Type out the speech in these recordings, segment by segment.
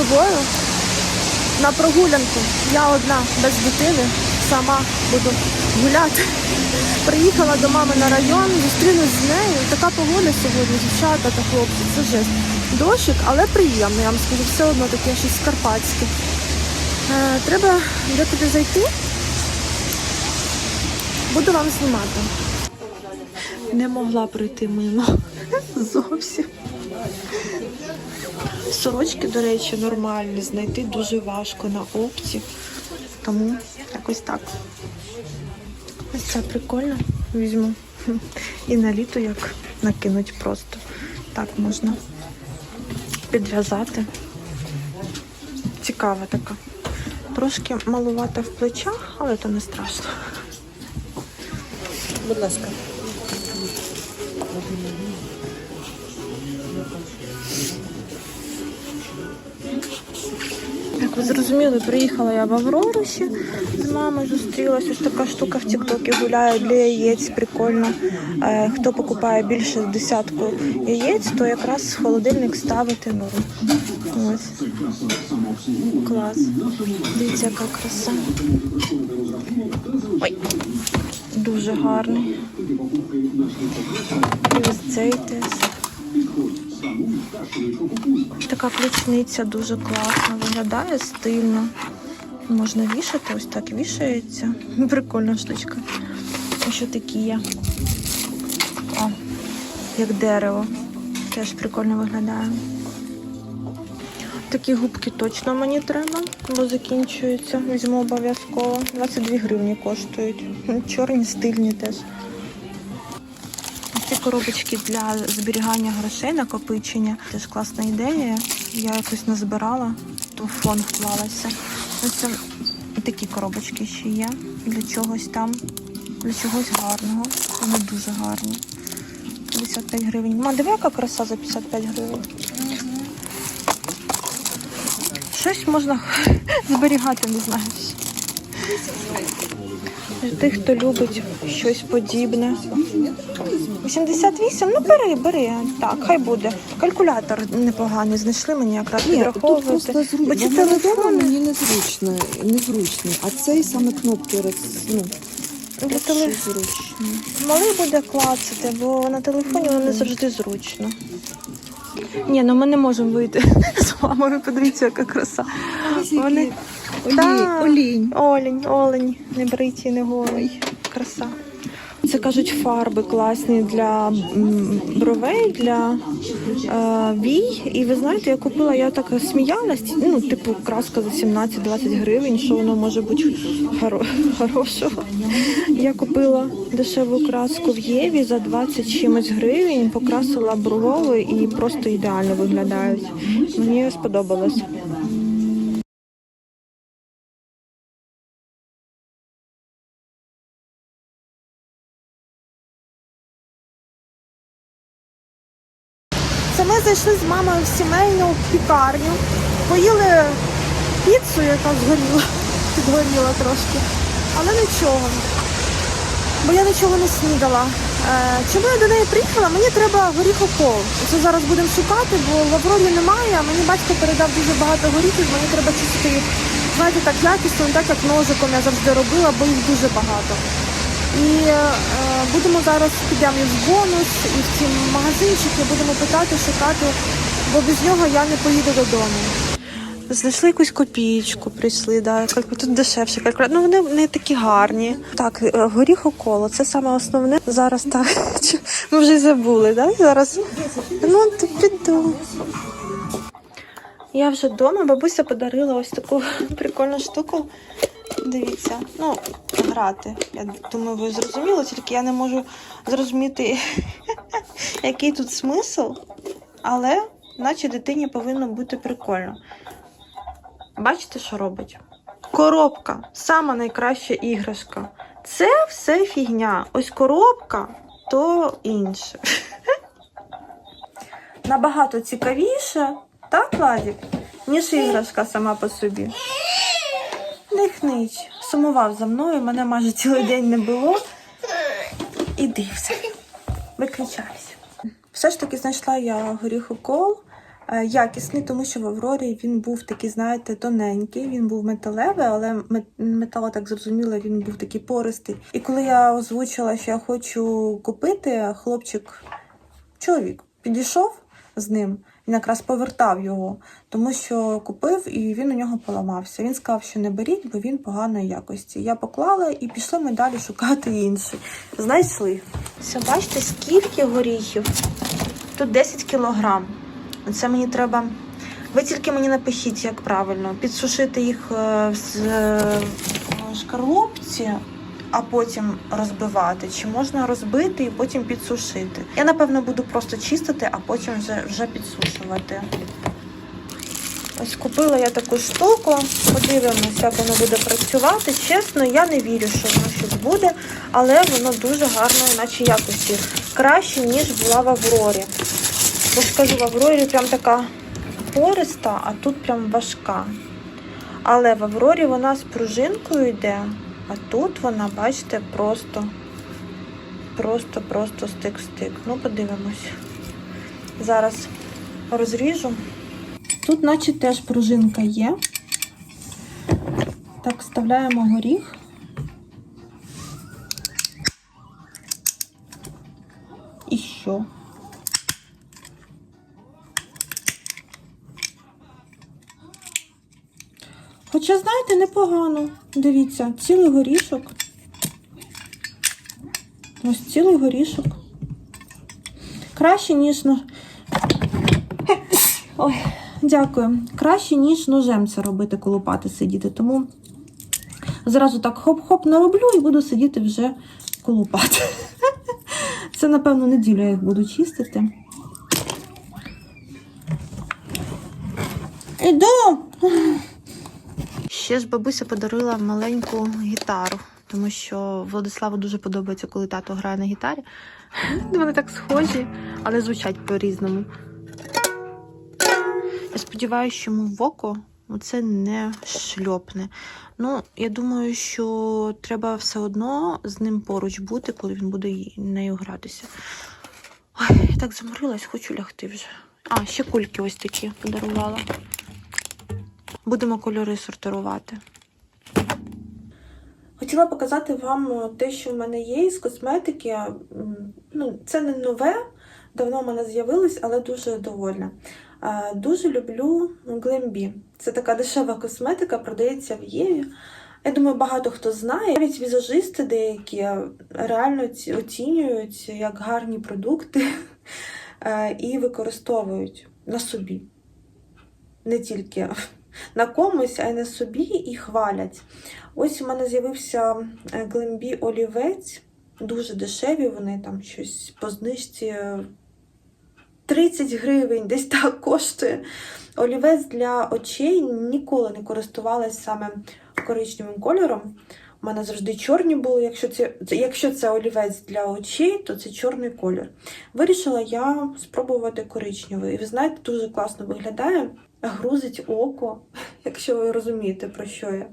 собою на прогулянку. Я одна без дитини, сама буду гуляти. Приїхала до мами на район, зустрінусь з нею. Така погода сьогодні, дівчата та хлопці, це жесть. Дощик, але приємно, я вам скажу, все одно таке щось карпатське. Е, треба де-туди зайти. Буду вам знімати. Не могла пройти мимо. Зовсім. Сорочки, до речі, нормальні. Знайти дуже важко на опті. Тому якось так. Ось це прикольно. Візьму. І на літо як накинуть просто. Так можна підв'язати. Цікава така. Трошки малувата в плечах, але то не страшно. Будь ласка. Як ви зрозуміли, приїхала я в Аврору з мамою зустрілась. Ось така штука в Тіктокі гуляє для яєць, прикольно. Е, хто покупає більше десятку яєць, то якраз холодильник ставити норм. Ось. Клас. Дивіться, яка краса. Ой. Дуже гарний. І ось цей теж. Така плечниця дуже класно виглядає, стильно. Можна вішати, ось так вішається. Прикольна штучка. Ось що такі є. О, як дерево. Теж прикольно виглядає. Такі губки точно мені треба, бо закінчуються. Візьму обов'язково. 22 гривні коштують. Чорні, стильні теж. Коробочки для зберігання грошей, накопичення. Теж класна ідея. Я якось назбирала, то в фон вклалася. Ось такі коробочки ще є. Для чогось там, для чогось гарного. Вони дуже гарні. 55 гривень. Ма, диви, яка краса за 55 гривень. Щось можна зберігати, не знаю. Для тих, хто любить щось подібне. 88? Ну бери, бери. Так, хай буде. Калькулятор непоганий, знайшли мені якраз підраховувати. Бо зручно. чи Бо телефон мені незручно, незручно. А цей саме кнопки роз... ну, для зручно. Малий буде клацати, бо на телефоні воно не завжди зручно. Ні, ну ми не можемо вийти з мамою. Подивіться, яка краса. Вони Так. Олінь. Олень, олень, не бриті, не голий. Краса. Це кажуть фарби класні для бровей, для е, вій. І ви знаєте, я купила, я так сміялась, ну, типу, краска за 17-20 гривень, що воно може бути хоро- хорошого. Я купила дешеву краску в Єві за 20 чимось гривень, покрасила брови і просто ідеально виглядають. Мені сподобалось. Це ми зайшли з мамою в сімейну пікарню, поїли піцу, яка згоріла, підгоріла трошки, але нічого. Бо я нічого не снідала. Е, чому я до неї приїхала? Мені треба горіхокол. Це зараз будемо шукати, бо в немає, а мені батько передав дуже багато горіхів, мені треба чистити їх, знаєте, так якісно, не так як ножиком я завжди робила, бо їх дуже багато. І е, будемо зараз підемо в бонус, і в ці магазинчики, будемо питати, шукати, бо без нього я не поїду додому. Знайшли якусь копієчку, прийшли, да, тут дешевше калькулятор. Ну вони не такі гарні. Так, е, горіхоколо, це саме основне. Зараз так. Ми вже забули, да? Зараз. Ну, то піду. Я вже вдома, бабуся подарила ось таку прикольну штуку. Дивіться, ну, грати. Я думаю, ви зрозуміли, тільки я не можу зрозуміти, який тут смисл, але наче дитині повинно бути прикольно. Бачите, що робить? Коробка сама найкраща іграшка. Це все фігня. Ось коробка то інше. Набагато цікавіше, так, Владик? Ніж іграшка сама по собі. Не хнич. Сумував за мною, мене майже цілий день не було. Іди все. Виключайся. Все ж таки знайшла я горіхокол. е, якісний, тому що в Аврорі він був такий, знаєте, тоненький, він був металевий, але мет- метал, так зрозуміло, він був такий пористий. І коли я озвучила, що я хочу купити, хлопчик, чоловік, підійшов з ним. Він якраз повертав його, тому що купив і він у нього поламався. Він сказав, що не беріть, бо він поганої якості. Я поклала і пішли ми далі шукати інший. Знайшли. Все, бачите, скільки горіхів? Тут 10 кілограм. Це мені треба. Ви тільки мені напишіть, як правильно, підсушити їх е, е, шкарлупці, а потім розбивати. Чи можна розбити і потім підсушити? Я, напевно, буду просто чистити, а потім вже, вже підсушувати. Ось купила я таку штуку. Подивимося, як воно буде працювати. Чесно, я не вірю, що воно щось буде, але воно дуже гарної, наче якості. Краще, ніж була в Аврорі. Бо ж кажу, в Аврорі прям така пориста, а тут прям важка. Але в Аврорі вона з пружинкою йде, а тут вона, бачите, просто, просто, просто стик-стик. Ну, подивимось. Зараз розріжу. Тут, наче теж пружинка є. Так, вставляємо горіх. І що? Хоча, знаєте, непогано. Дивіться, цілий горішок. Ось цілий горішок. Краще, ніж ну. Ой, дякую. Краще, ніж ножем це робити, колупати сидіти. Тому зразу так хоп-хоп нароблю і буду сидіти вже колупати. Це, напевно, неділю я їх буду чистити. Іду! Ще ж бабуся подарила маленьку гітару, тому що Владиславу дуже подобається, коли тато грає на гітарі. Вони так схожі, але звучать по-різному. Я сподіваюся, що йому в око це не шльопне. Ну, я думаю, що треба все одно з ним поруч бути, коли він буде нею гратися. Ой, я так заморилась, хочу лягти вже. А, ще кульки ось такі подарувала. Будемо кольори сортувати. Хотіла показати вам е, те, що в мене є із косметики. Ну, це не нове, давно в мене з'явилось, але дуже довольна. Е, Дуже люблю Glambi. Це така дешева косметика, продається в Єві. Я думаю, багато хто знає. Навіть візажисти деякі реально оцінюють як гарні продукти е, і використовують на собі. Не тільки на комусь, а й на собі і хвалять. Ось у мене з'явився е, Glambi олівець. Дуже дешеві, вони там щось по знижці е, 30 гривень, десь так коштує. Олівець для очей ніколи не користувалась саме коричневим кольором. У мене завжди чорні були. Якщо це, якщо це олівець для очей, то це чорний колір. Вирішила я спробувати коричневий. І ви знаєте, дуже класно виглядає. Грузить око, якщо ви розумієте, про що я.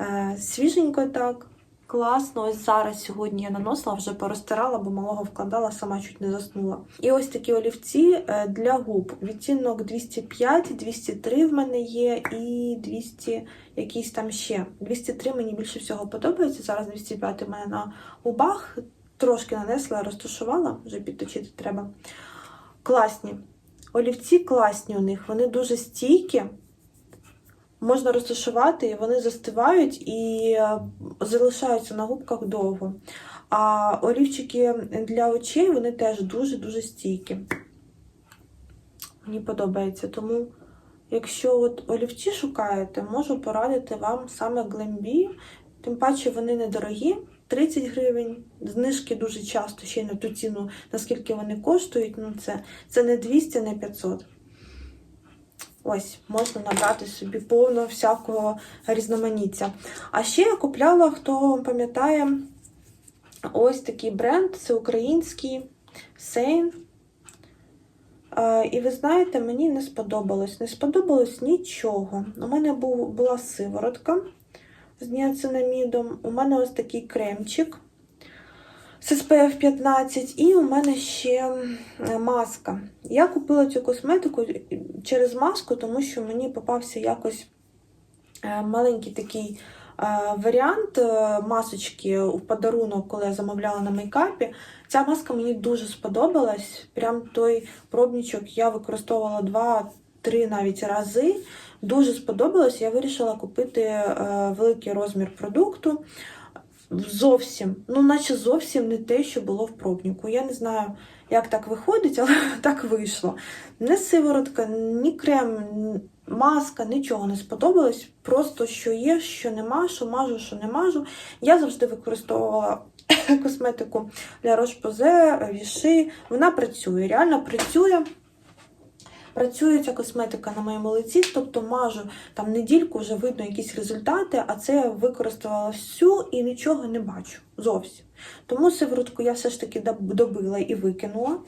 Е, свіженько так. Класно, ось зараз сьогодні я наносила, вже порозтирала, бо малого вкладала, сама чуть не заснула. І ось такі олівці е, для губ. Відтінок 205, 203 в мене є, і 200 якийсь там ще. 203 мені більше всього подобається. Зараз 205 у мене на губах. Трошки нанесла, розташувала, вже підточити треба. Класні. Олівці класні у них, вони дуже стійкі. Можна розташувати, і вони застивають і е, залишаються на губках довго. А олівчики для очей вони теж дуже-дуже стійкі. Мені подобається. Тому, якщо от олівці шукаєте, можу порадити вам саме Glambi. Тим паче вони недорогі, 30 гривень. Знижки дуже часто ще й на ту ціну, наскільки вони коштують. Ну, це, це не 200, не 500. Ось, можна набрати собі повно всякого різноманіття. А ще я купляла, хто пам'ятає, ось такий бренд, це український Сейн. І ви знаєте, мені не сподобалось. Не сподобалось нічого. У мене була сиворотка з ніацинамідом. У мене ось такий кремчик. з SPF 15, і у мене ще маска. Я купила цю косметику через маску, тому що мені попався якось е, маленький такий е, варіант е, масочки у подарунок, коли я замовляла на мейкапі. Ця маска мені дуже сподобалась. Прям той пробничок я використовувала два-три навіть рази. Дуже сподобалось. Я вирішила купити е, великий розмір продукту. Зовсім, ну, наче зовсім не те, що було в пробнику. Я не знаю, як так виходить, але так вийшло. Не сиворотка, ні крем, маска, нічого не сподобалось. Просто що є, що нема, що мажу, що не мажу. Я завжди використовувала косметику для Roche-Posay, віши. Вона працює, реально працює. Працює ця косметика на моєму лиці, тобто мажу там недільку, вже видно якісь результати, а це я використала всю і нічого не бачу зовсім. Тому сиворотку я все ж таки добила і викинула.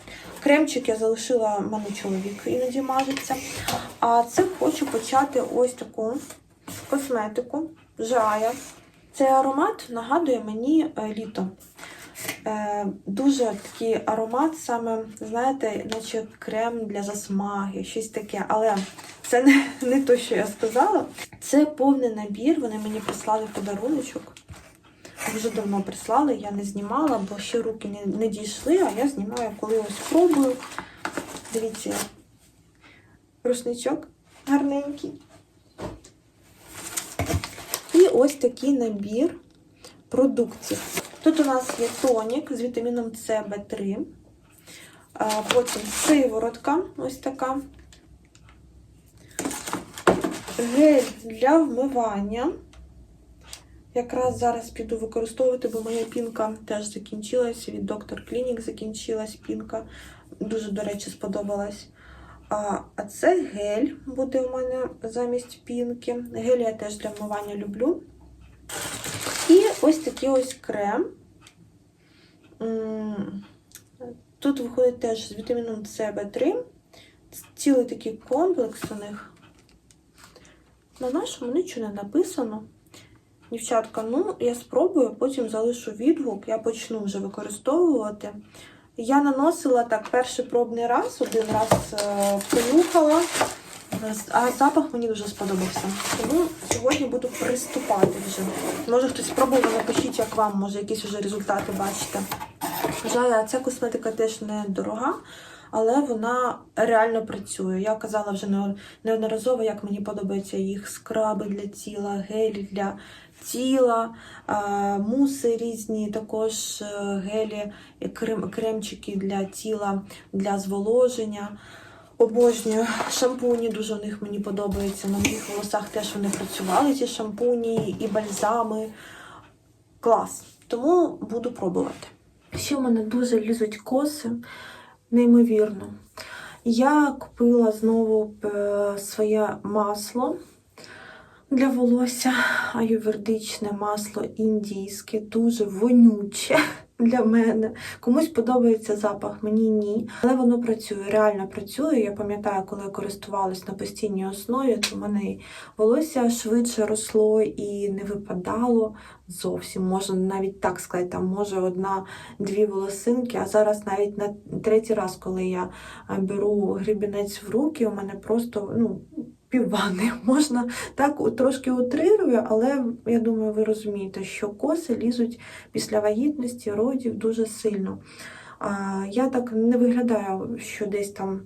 Кремчик я залишила, мене чоловік іноді мажеться. А це хочу почати ось таку косметику Жая. Цей аромат нагадує мені е, літо. Е, дуже такий аромат, саме, знаєте, наче крем для засмаги, щось таке. Але це не, не то, що я сказала. Це повний набір. Вони мені прислали подаруночок. Дуже давно прислали, я не знімала, бо ще руки не, не дійшли, а я знімаю, коли ось пробую. Дивіться, рушничок гарненький. І ось такий набір продуктів. Тут у нас є тонік з вітаміном С, В3. Потім сиворотка, ось така. Гель для вмивання. Якраз зараз піду використовувати, бо моя пінка теж закінчилась. Від доктор Клінік закінчилась пінка. Дуже, до речі, сподобалась. А, а це гель буде у мене замість пінки. Гель я теж для вмивання люблю. Ось такий ось крем. Тут виходить теж з вітаміном С, В3. Цілий такий комплекс у них. На нашому нічого не написано. Дівчатка, ну, я спробую, потім залишу відгук, я почну вже використовувати. Я наносила так перший пробний раз, один раз е, понюхала, а запах мені дуже сподобався. Тому сьогодні буду приступати вже. Може хтось спробував, напишіть, як вам, може якісь вже результати бачите. Жаль, ця косметика теж не дорога, але вона реально працює. Я казала вже неодноразово, як мені подобаються їх скраби для тіла, гелі для тіла, муси різні, також е, гелі, крем, кремчики для тіла, для зволоження. Обожнюю шампуні, дуже у них мені подобається. На моїх волосах теж вони працювали, ці шампуні і бальзами. Клас. Тому буду пробувати. Ще в мене дуже лізуть коси, неймовірно. Я купила знову е, своє масло для волосся, аювердичне масло індійське, дуже вонюче для мене. Комусь подобається запах, мені ні. Але воно працює, реально працює. Я пам'ятаю, коли я користувалась на постійній основі, то в мене волосся швидше росло і не випадало зовсім. Можна навіть так сказати, там може одна-дві волосинки, а зараз навіть на третій раз, коли я е, беру грібінець в руки, у мене просто ну, піввани. Можна так трошки утрирую, але я думаю, ви розумієте, що коси лізуть після вагітності, родів дуже сильно. Я так не виглядаю, що десь там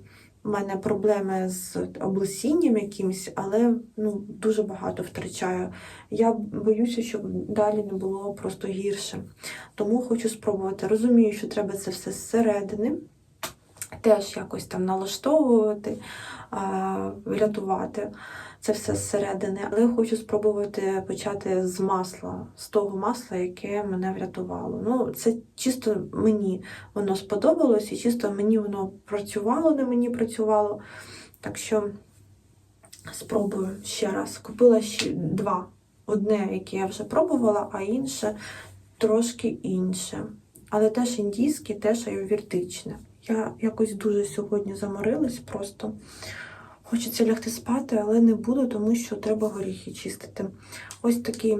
у мене проблеми з облесінням якимось, але ну, дуже багато втрачаю. Я боюся, щоб далі не було просто гірше. Тому хочу спробувати. Розумію, що треба це все зсередини. Теж якось там налаштовувати, а, рятувати це все зсередини. Але я хочу спробувати почати з масла, з того масла, яке мене врятувало. Ну, це чисто мені воно сподобалось, і чисто мені воно працювало, не мені працювало. Так що спробую ще раз. Купила ще два. Одне, яке я вже пробувала, а інше трошки інше. Але теж індійське, теж аюрведичне. Я якось дуже сьогодні заморилась просто. Хочеться лягти спати, але не буду, тому що треба горіхи чистити. Ось такий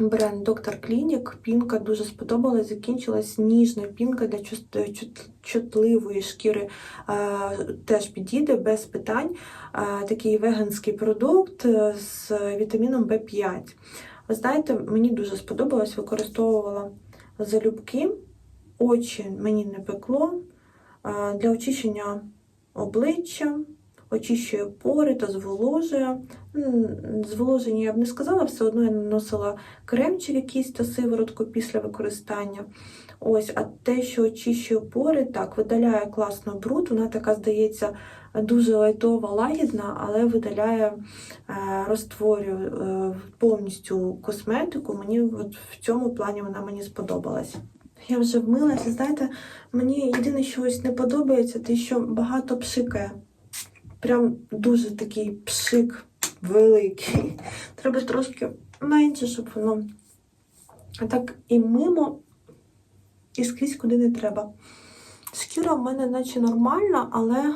бренд Доктор Клінік. Пінка дуже сподобалась. Закінчилась ніжна пінка для чут- чутливої шкіри. Е, Теж підійде без питань. Е, Такий веганський продукт е, з вітаміном В5. Ви знаєте, мені дуже сподобалось, використовувала залюбки, очі мені не пекло. Для очищення обличчя, очищує пори та зволожує. Зволоження я б не сказала, все одно я наносила кремчик якийсь та сиворотку після використання. Ось, а те, що очищує пори, так, видаляє класно бруд. Вона така, здається, дуже лайтова, лагідна, але видаляє, е, розтворює е, повністю косметику. Мені от в цьому плані вона мені сподобалась. Я вже вмилася, знаєте, мені єдине, що ось не подобається, те, що багато пшикає. Прям дуже такий пшик великий. Треба трошки менше, щоб воно. А так і мимо, і скрізь куди не треба. Шкіра в мене наче нормальна, але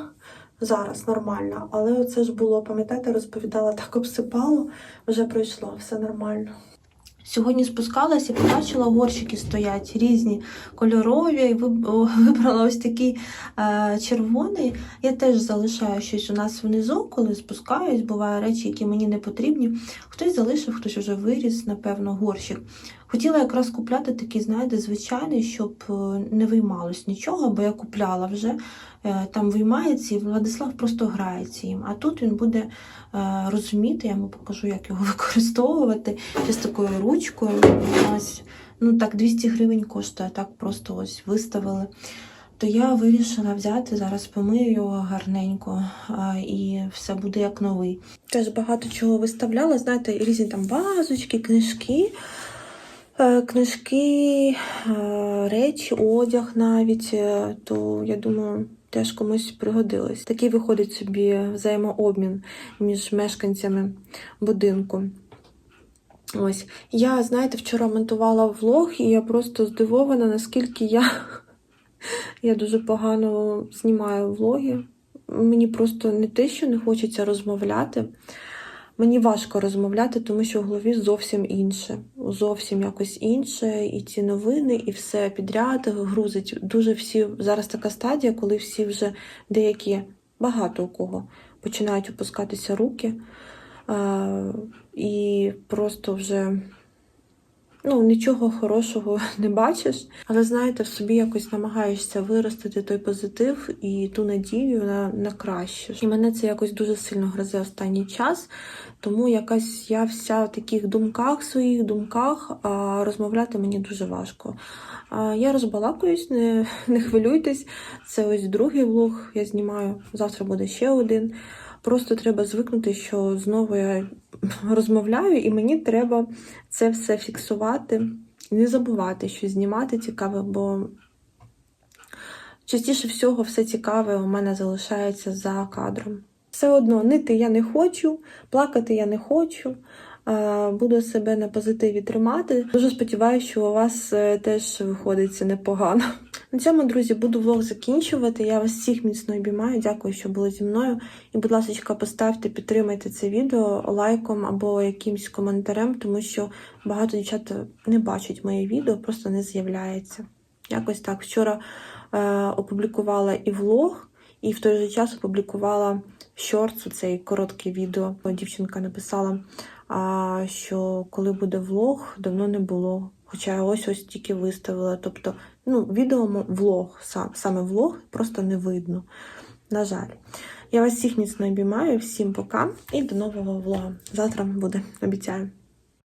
зараз нормальна. Але оце ж було, пам'ятаєте, розповідала, так обсипало, вже пройшло, все нормально. Сьогодні спускалася і побачила горщики стоять різні кольорові. І вибрала ось такий е, червоний. Я теж залишаю щось у нас внизу, коли спускаюсь. Буває речі, які мені не потрібні. Хтось залишив, хтось вже виріс, напевно, горщик. Хотіла якраз купляти такий, знаєте, звичайний, щоб е, не виймалось нічого, бо я купляла вже. Е, Там виймається, і Владислав просто грається їм. А тут він буде е, розуміти, я йому покажу, як його використовувати. Ще з такою ручкою. Ну так, 200 гривень коштує, так просто ось виставили. То я вирішила взяти, зараз помию його гарненько, і все буде як новий. Теж багато чого виставляла, знаєте, різні там вазочки, книжки. Е, Книжки, е, речі, одяг навіть, е, то я думаю, теж комусь пригодилось. Такий виходить собі взаємообмін між мешканцями будинку. Ось я, знаєте, вчора монтувала влог, і я просто здивована, наскільки я, я дуже погано знімаю влоги. Мені просто не те, що не хочеться розмовляти. Мені важко розмовляти, тому що в голові зовсім інше. Зовсім якось інше. І ці новини, і все підряд грузить. Дуже всі зараз така стадія, коли всі вже деякі, багато у кого починають опускатися руки. І просто вже ну, нічого хорошого не бачиш. Але знаєте, в собі якось намагаєшся виростити той позитив і ту надію на, на краще. І мене це якось дуже сильно гризе останній час. Тому якась я вся в таких думках, своїх думках, а розмовляти мені дуже важко. А я розбалакуюсь, не, не хвилюйтесь. Це ось другий влог я знімаю. Завтра буде ще один. Просто треба звикнути, що знову я розмовляю, і мені треба це все фіксувати. Не забувати, що знімати цікаве, бо частіше всього все цікаве у мене залишається за кадром. Все одно нити я не хочу, плакати я не хочу. Буду себе на позитиві тримати. Дуже сподіваюся, що у вас е, теж виходить непогано. На цьому, друзі, буду влог закінчувати. Я вас всіх міцно обіймаю. Дякую, що були зі мною. І, будь ласка, поставте, підтримайте це відео лайком або якимсь коментарем, тому що багато дівчат не бачать моє відео, просто не з'являється. Якось так. Вчора е, опублікувала і влог, і в той же час опублікувала шортс, цей коротке відео. Дівчинка написала, а, що коли буде влог, давно не було. Хоча ось ось тільки виставила. Тобто, ну, відео влог, сам, саме влог просто не видно. На жаль. Я вас всіх міцно обіймаю, всім пока і до нового влога. Завтра буде, обіцяю.